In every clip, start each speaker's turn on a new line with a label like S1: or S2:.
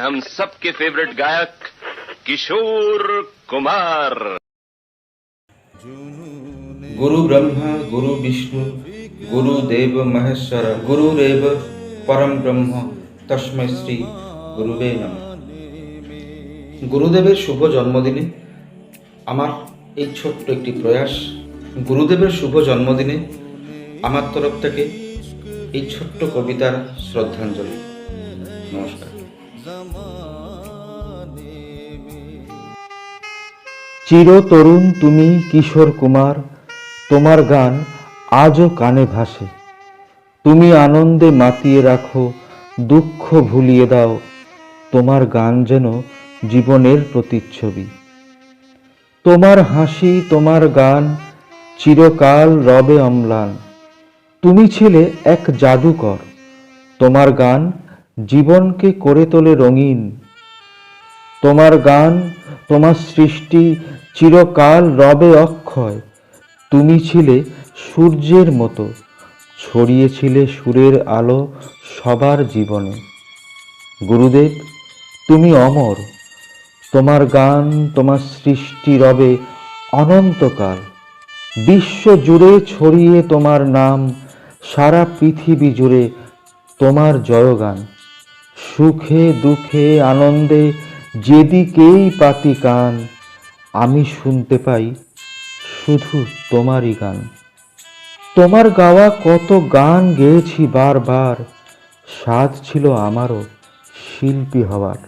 S1: हम सबके फेवरेट गायक किशोर कुमार
S2: গুরু ব্রহ্মা গুরু বিষ্ণু গুরু দেব মহেশ্বর গুরুরেব পরম ব্রহ্ম তস্মৈ শ্রী গুরুবে নম গুরুদেবের শুভ জন্মদিনে আমার এই ছোট্ট একটি প্রয়াস গুরুদেবের শুভ জন্মদিনে আমার তরফ থেকে এই ছোট্ট কবিতার শ্রদ্ধাঞ্জলি নমস্কার
S3: চিরতরুণ তুমি কিশোর কুমার, তোমার গান আজও কানে ভাসে। তুমি আনন্দে মাতিয়ে রাখো, দুঃখ ভুলিয়ে দাও, তোমার গান যেন জীবনের প্রতিচ্ছবি। তোমার হাসি, তোমার গান চিরকাল রবে অম্লান। তুমি ছিলে এক জাদুকর, তোমার গান জীবনকে করে তোলে রঙিন। তোমার গান, তোমার সৃষ্টি চিরকাল রবে অক্ষয়। তুমি ছিলে সূর্যের মতো, ছড়িয়েছিলে সুরের আলো সবার জীবনে। গুরুদেব, তুমি অমর। তোমার গান, তোমার সৃষ্টি রবে অনন্তকাল। বিশ্ব জুড়ে ছড়িয়ে তোমার নাম, সারা পৃথিবী জুড়ে তোমার জয়গান। সুখে, দুঃখে, আনন্দে যেদিকেই পাতি কান, আমি শুনতে পাই শুধু তোমারই গান। তোমার গাওয়া কত গান গেয়েছি বারবার, স্বাদ ছিল আমারও শিল্পী হওয়ার।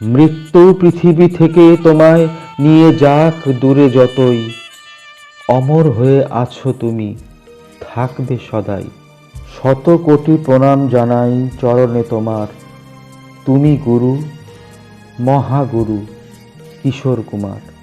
S3: মৃত্যু পৃথিবী থেকে তোমায় নিয়ে যাক দূরে যতই, অমর হয়ে আছো তুমি, থাকবে সদাই। শত কোটি প্রণাম জানাই চরণে তোমার। তুমি গুরু মহাগুরু কিশোর কুমার।